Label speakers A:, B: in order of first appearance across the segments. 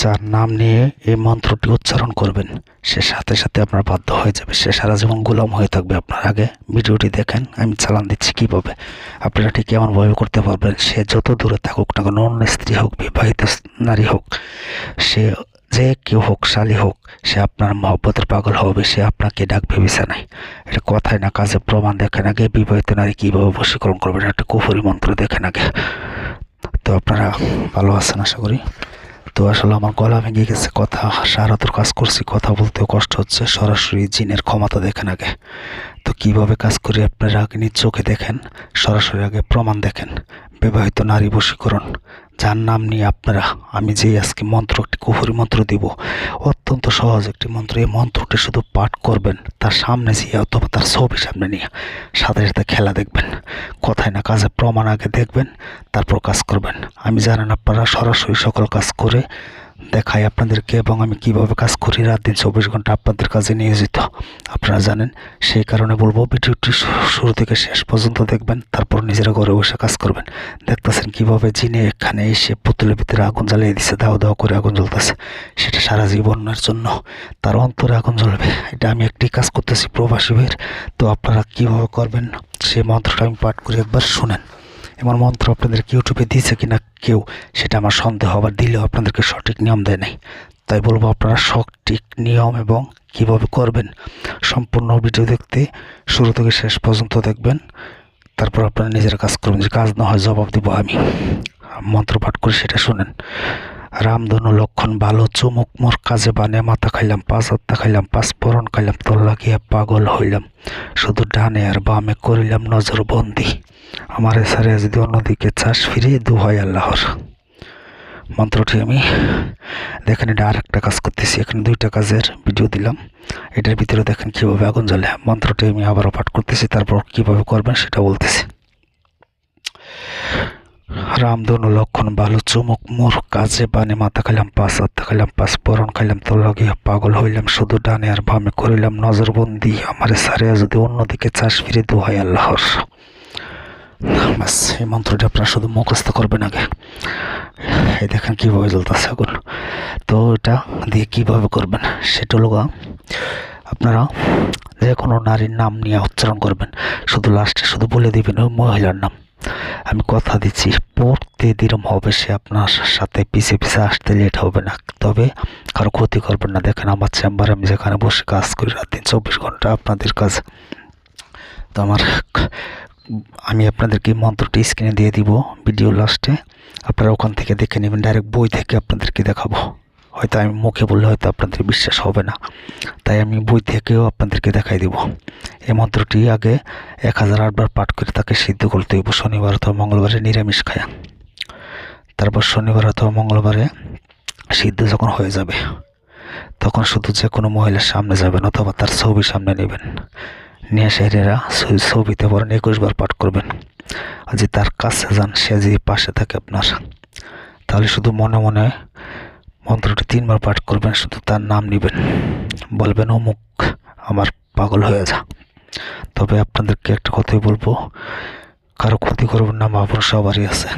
A: যার নাম নিয়ে এই মন্ত্রটি উচ্চারণ করবেন। সে সাথে সাথে আপনার বাধ্য হয়ে যাবে। সে সারা জীবন গোলাম হয়ে থাকবে। আপনার আগে ভিডিওটি দেখেন। আমি চালান দিচ্ছি কীভাবে? আপনারা ঠিক এমনভাবে করতে পারবেন। সে যত দূরে থাকুক না কেন, অন্য স্ত্রী হোক, বিবাহিত নারী হোক, সে যে কেউ হোক, শালী হোক, সে আপনার মহব্বতের পাগল হবে। সে আপনাকে ডাক ডাকবে বিছানায়। এটা কথায় না কাজে প্রমাণ দেখেন আগে বিবাহিত নারী কীভাবে বশীকরণ করবেন। একটা কুফুরি মন্ত্র দেখেন আগে। তো আপনারা ভালো আছেন আশা করি। আসলে আমার গলা ভেঙে গেছে কথা সারাতর কাজ করছি, কথা বলতেও কষ্ট হচ্ছে, সরাসরি জিনের ক্ষমতা দেখেন আগে। তো কীভাবে কাজ করি আপনারা আগে নিজ চোখে দেখেন, সরাসরি আগে প্রমাণ দেখেন। বিবাহিত নারী বশীকরণ। যার নাম নিয়ে আপনারা, আমি যে আজকে মন্ত্র, একটি কুহুরি মন্ত্র দিব, অত্যন্ত সহজ একটি মন্ত্র। এই মন্ত্রটি শুধু পাঠ করবেন, তার সামনে যেয়ে অথবা তার ছবি সামনে নিয়ে সাথে সাথে খেলা দেখবেন। কথায় না কাজে প্রমাণ আগে দেখবেন, তারপর কাজ করবেন। আমি জানেন আপনারা সরাসরি সকল কাজ করে দেখাই আপনাদেরকে এবং আমি কীভাবে কাজ করি। রাত দিন চব্বিশ ঘণ্টা আপনাদের কাজে নিয়োজিত। আপনারা জানেন, সেই কারণে বলব, ভিডিওটি শুরু থেকে শেষ পর্যন্ত দেখবেন, তারপর নিজেরা ঘরে বসে কাজ করবেন। দেখতেছেন কীভাবে জিনে এখানে এসে পুতুলের ভিতরে আগুন জ্বালিয়ে দিছে, দাও দাও করে আগুন জ্বলতেছে। সেটা সারা জীবনের জন্য। তার অন্তরে আগুন জ্বলবে। এটা আমি একটি কাজ করতেছি, প্রবাসী তো আপনারা কীভাবে করবেন সেই মন্ত্রটা আমি পাঠ করে একবার শুনেন। এমন মন্ত্র আপনাদেরকে ইউটিউবে দিয়েছে কিনা কেউ, সেটা আমার সন্দেহ, আবার দিলেও আপনাদেরকে সঠিক নিয়ম দেয় নাই। তাই বলব আপনারা সঠিক নিয়ম এবং কীভাবে করবেন সম্পূর্ণ ভিডিও দেখতে শুরু থেকে শেষ পর্যন্ত দেখবেন। তারপর আপনারা নিজের কাজ করবেন, যে কাজ না হয় জবাব দিব আমি। মন্ত্র পাঠ করে সেটা শুনেন। রামধনু লক্ষণ ভালো, চুমুক মোর কাজে বানে, মাথা খাইলাম, পাঁচ হত্যা খাইলাম, পাঁচ পরন খাইলাম, তোর লাগিয়া পাগল হইলাম। শুধু ডানে আর বামে করিলাম, নজর বন্দি। আমার সারে যদি অন্যদিকে চাষ ফিরিয়ে দু হয় আল্লাহর। মন্ত্রটি আমি দেখেন এটা আর একটা কাজ করতেছি। এখানে দুইটা কাজের ভিডিও দিলাম। এটার ভিতরে দেখেন কীভাবে আগুন জ্বলে। মন্ত্রটি আমি আবারও পাঠ করতেছি, তারপর কীভাবে করবেন সেটা বলতেছি। রামধনু লক্ষণ ভালো চুমুক মোর কাজে বানে মাথা খাইলাম পাঁচ আত্মা খাইলাম পাঁচ, পরন খাইলাম তোর লাগিয়া পাগল হইলাম শুধু ডানে আর বামে করিলাম নজরবন্দি। আমারে সারিয়া যদি অন্যদিকে চাষ ফিরে দু হয় আল্লাহর। বাস এই মন্ত্রটি আপনারা শুধু মুখস্থ করবেন আগে। এই দেখেন কীভাবে জ্বলতেছে আগুন। তো এটা দিয়ে কীভাবে করবেন, সেটা হলো আপনারা যে কোনো নারীর নাম নিয়ে উচ্চারণ করবেন। শুধু লাস্টে শুধু বলে দিবেন ওই মহিলার নাম। আমি কথা দিচ্ছি, পড়তে দিরম হবে সে আপনার সাথে, পিছে পিছে আসতে লেট হবে না। তবে কারও ক্ষতি করবেন না। দেখেন আমার চেম্বারে আমি যেখানে বসে কাজ করি, রাত দিন চব্বিশ ঘণ্টা আপনাদের কাজ। তো আমার আমি আপনাদেরকে মন্ত্রটি স্ক্রিনে দিয়ে দিব ভিডিও লাস্টে আপনারা ওখান থেকে দেখে নেবেন ডাইরেক্ট বই থেকে আপনাদেরকে দেখাবো। হয়তো আমি মুখে বললে হয়তো আপনাদের বিশ্বাস হবে না। তাই আমি বই থেকেও আপনাদেরকে দেখাই দিব। এই মন্ত্রটি আগে এক হাজার আটবার পাঠ করে তাকে সিদ্ধ করতে হইব। শনিবার অথবা মঙ্গলবারে নিরামিষ খায়া। তারপর শনিবার অথবা মঙ্গলবারে সিদ্ধ যখন হয়ে যাবে, তখন শুধু যে কোনো মহিলার সামনে যাবেন অথবা তার ছবি সামনে নেবেন। নিয়ে সেরেরা ছবিতে পরেন একুশ বার পাঠ করবেন। আর যে তার কাছে যান, সে যে পাশে থাকে আপনার, তাহলে শুধু মনে মনে মন্ত্রটি তিনবার পাঠ করবেন, শুধু তার নাম নেবেন। বলবেন, অমুক আমার পাগল হয়ে যা। তবে আপনাদেরকে একটা কথাই বলব, কারও ক্ষতি করবেন না মহাপুরুষ সবারই আছে।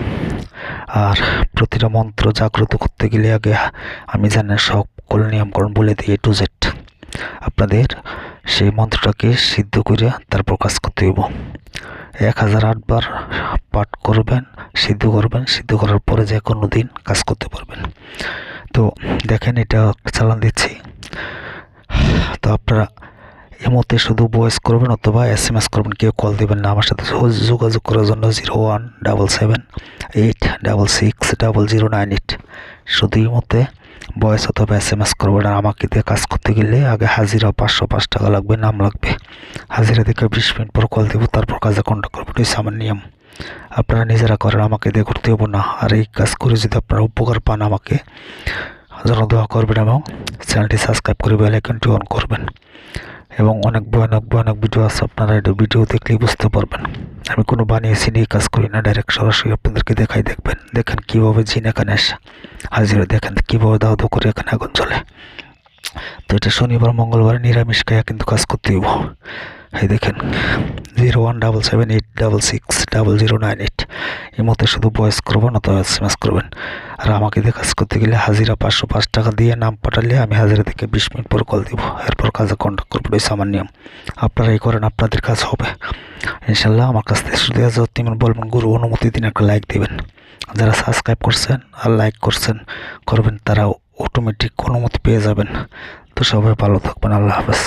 A: আর প্রতিটা মন্ত্র জাগ্রত করতে গেলে আগে আমি জানি সকল নিয়মকরণ বলে দিই এ টু জেড আপনাদের সেই মন্ত্রটাকে সিদ্ধ করে তারপর কাজ করতে হইব। এক হাজার আটবার পাঠ করবেন, সিদ্ধ করবেন, সিদ্ধ করার পরে যে কোনো দিন কাজ করতে পারবেন। তো দেখেন এটা চালান দিচ্ছি। তো আপনারা এমতে শুধু ভয়েস করবেন অথবা এস এম এস করবেন, কেউ কল দেবেন না। আমার সাথে যোগাযোগ করার জন্য zero one double seven eight double six double zero nine eight শুধু এই মতে ভয়েস অথবা এস এম এস করব না। আমাকে দিয়ে কাজ করতে গেলে আগে হাজিরা পাঁচশো পাঁচ টাকা লাগবে, নাম লাগবে। হাজিরা দেখে বিশ মিনিট পর কল দেবো, তারপর কাজে কন্ট্যাক্ট করব। এটাই আমার নিয়ম। আপনারা নিজেরা করেন, আমাকে দিয়ে করতে হব না। আর এই কাজ করে যদি আপনারা উপকার পান আমাকে যেন দোয়া করবেন এবং চ্যানেলটি সাবস্ক্রাইব করে বেল আইকনটি অন করবেন। এবং অনেক ভয়ানক ভয়ানক ভিডিও আছে, আপনারা এটা ভিডিও দেখলেই বুঝতে পারবেন। আমি কোনো বানিয়েছি নিয়ে কাজ করি না ডাইরেক্ট সরাসরি আপনাদেরকে দেখাই দেখবেন। দেখেন কীভাবে জিন এখানে আসে হাজিরা দেখেন কীভাবে দাও দাও করে এখানে আগুন চলে তো এটা শনিবার, মঙ্গলবার নিরামিষ খায়া কিন্তু কাজ করতে হইব। এই দেখেন, zero one double seven eight double six double zero nine eight. এই মতে শুধু ভয়েস করব না তো এস এম এস করবেন। আর আমাকে দিয়ে কাজ করতে গেলে হাজিরা পাঁচশো পাঁচ টাকা দিয়ে নাম পাঠালে আমি হাজিরা থেকে বিশ মিনিট পর কল দিব। এরপর কাজে কন্ট্যাক্ট করব এই আমার নিয়ম। আপনারা এই করেন, আপনাদের কাজ হবে। ইনশাল্লাহ আমার কাছ থেকে শুধু তেমন বলবেন, গুরু, অনুমতি দিন, একটা লাইক দিবেন। যারা সাবস্ক্রাইব করছেন আর লাইক করছেন, করবেন, তারা অটোমেটিক অনুমতি পেয়ে যাবেন। তো সবাই ভালো থাকবেন, আল্লাহ হাফেজ।